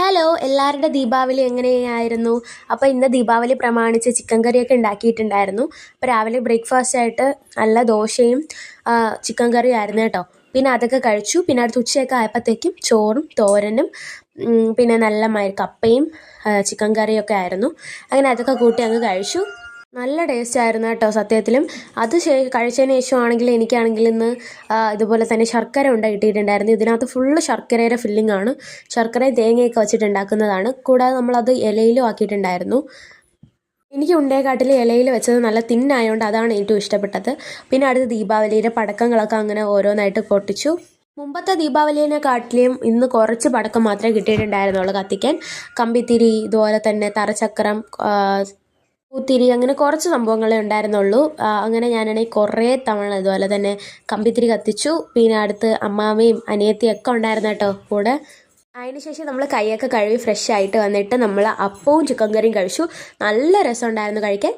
Hello എല്ലാവരുടെ ദീപാവലി എങ്ങനെയായിരുന്നു? അപ്പോൾ ഇന്ന് ദീപാവലി പ്രമാണിച്ച് ചിക്കൻ കറിയൊക്കെ ഉണ്ടാക്കിയിട്ടുണ്ടായിരുന്നു. അപ്പോൾ രാവിലെ ബ്രേക്ക്ഫാസ്റ്റ് ആയിട്ട് നല്ല ദോശയും ചിക്കൻ കറിയും ആയിരുന്നു കേട്ടോ. പിന്നെ അതൊക്കെ കഴിച്ചു. പിന്നെ അടുത്ത് ഉച്ചയൊക്കെ ആയപ്പോഴത്തേക്കും ചോറും തോരനും പിന്നെ നല്ല കപ്പയും ചിക്കൻ കറിയൊക്കെ ആയിരുന്നു. അങ്ങനെ അതൊക്കെ കൂട്ടി അങ്ങ് കഴിച്ചു. നല്ല ടേസ്റ്റ് ആയിരുന്നു കേട്ടോ സത്യത്തിലും. അത് കഴിച്ചതിന് കഴിച്ചതിന് ശേഷമാണെങ്കിൽ എനിക്കാണെങ്കിൽ ഇന്ന് ഇതുപോലെ തന്നെ ശർക്കര ഉണ്ട ഇതിനകത്ത് ഫുള്ള് ശർക്കരയുടെ ഫില്ലിംഗ് ആണ്. ശർക്കരയും തേങ്ങയൊക്കെ വെച്ചിട്ടുണ്ടാക്കുന്നതാണ് കൂടാതെ നമ്മളത് ഇലയിലും ആക്കിയിട്ടുണ്ടായിരുന്നു. എനിക്ക് ഉണ്ടേക്കാട്ടിൽ ഇലയിൽ വെച്ചത് നല്ല തിന്നായതുകൊണ്ട് അതാണ് ഏറ്റവും ഇഷ്ടപ്പെട്ടത്. പിന്നെ അടുത്ത ദീപാവലിയുടെ പടക്കങ്ങളൊക്കെ അങ്ങനെ ഓരോന്നായിട്ട് പൊട്ടിച്ചു. മുമ്പത്തെ ദീപാവലിനെക്കാട്ടിലും ഇന്ന് കുറച്ച് പടക്കം മാത്രമേ കിട്ടിയിട്ടുണ്ടായിരുന്നുള്ളൂ കത്തിക്കാൻ. കമ്പിത്തിരി ഇതുപോലെ തന്നെ തറച്ചക്രം പൂത്തിരി അങ്ങനെ കുറച്ച് സംഭവങ്ങളേ ഉണ്ടായിരുന്നുള്ളൂ. അങ്ങനെ ഞാനാണെങ്കിൽ കുറേ തവണ ഇതുപോലെ തന്നെ കമ്പിത്തിരി കത്തിച്ചു. പിന്നെ അടുത്ത് അമ്മാമ്മയും അനിയത്തിയും ഒക്കെ ഉണ്ടായിരുന്നു കേട്ടോ കൂടെ. അതിനുശേഷം നമ്മൾ കൈയൊക്കെ കഴുകി ഫ്രഷ് ആയിട്ട് വന്നിട്ട് നമ്മൾ അപ്പവും ചിക്കൻ കറിയും കഴിച്ചു. നല്ല രസമുണ്ടായിരുന്നു കഴിക്കാൻ.